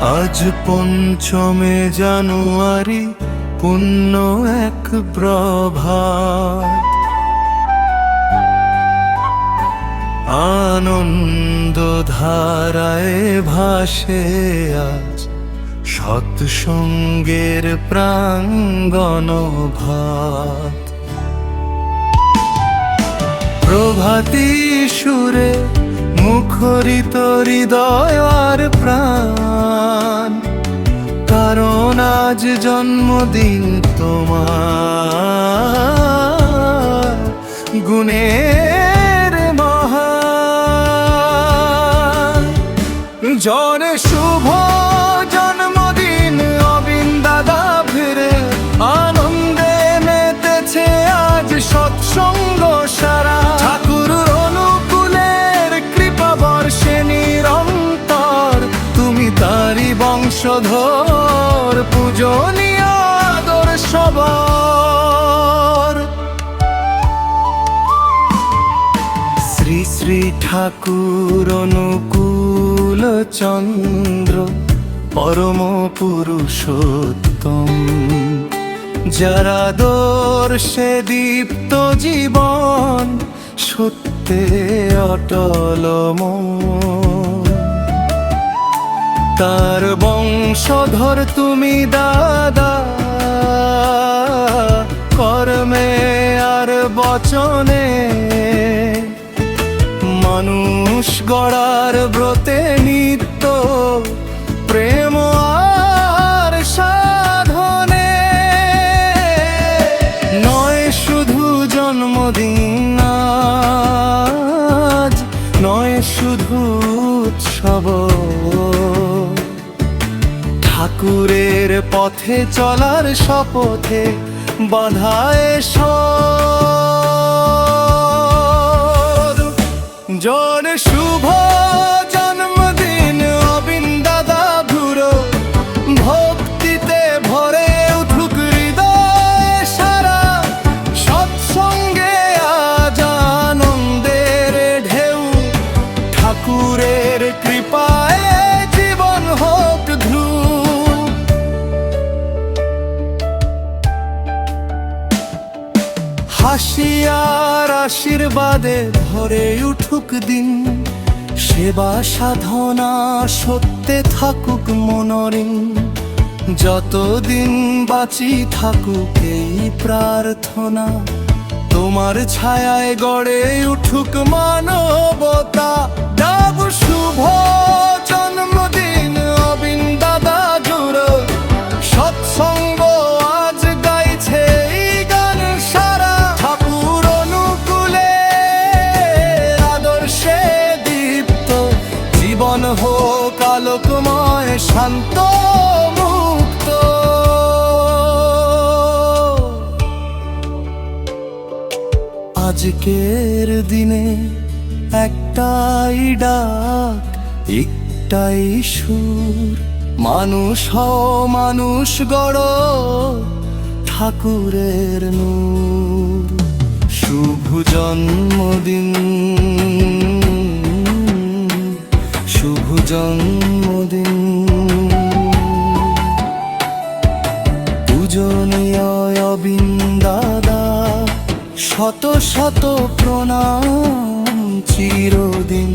আজ পঞ্চমে জানুয়ারি পুণ্য এক প্রভাত। আনন্দ ধারায় ভাসে আজ সৎসঙ্গের প্রাঙ্গণ ভাত প্রভাতী সুরে মুখরিত হৃদয় আর প্রাণ আজ জন্মদিন তোমার গুণের মহান। জনে শুভ জন্মদিন অবিন দাদা ফিরে। আনন্দে মেতেছে আজ সৎসঙ্গ সারা। ঠাকুর অনুকূলের কৃপা বর্ষে নিরন্তর। তুমি তারি বংশধর। ঠাকুর অনুকূল চন্দ্র, পরম পুরুষোত্তম। যারা দর্শে দীপ্ত জীবন, সত্যে অটল তার বংশধর তুমি দাদা, কর্মে আর বচনে মানুষ গড়ার ব্রতে নিত্য প্রেম আর সাধনে। নয় শুধু জন্মদিন নয় শুধু উৎসব। ঠাকুরের পথে চলার শপথে বাধায় সর ঠাকুরের কৃপায় জীবন হোক ধ্রুব হাসিয়ার আশীর্বাদে ভরে উঠুক দিন। সেবা সাধনা সত্যে থাকুক মনরিন। যতদিন বাঁচি থাকুক এই প্রার্থনা। তোমার ছায়ায় গড়ে উঠুক মানবতা। ডাব শুভ জন্মদিন, অবিন দাদা জুড়ো। সৎসঙ্গ আজ গাইছে গান সারা। ঠাকুর অনুকূলে আদর্শে দীপ্ত। জীবন হোক আলোকময়, শান্ত আজকের দিনে একটাই ডাক, একটাই সুর। মানুষ হও, মানুষ গড়, ঠাকুরের নূর। শুভ জন্মদিন। শুভ জন্মদিন। পূজনীয় অবিন দাদা শত শত প্রণাম চিরদিন।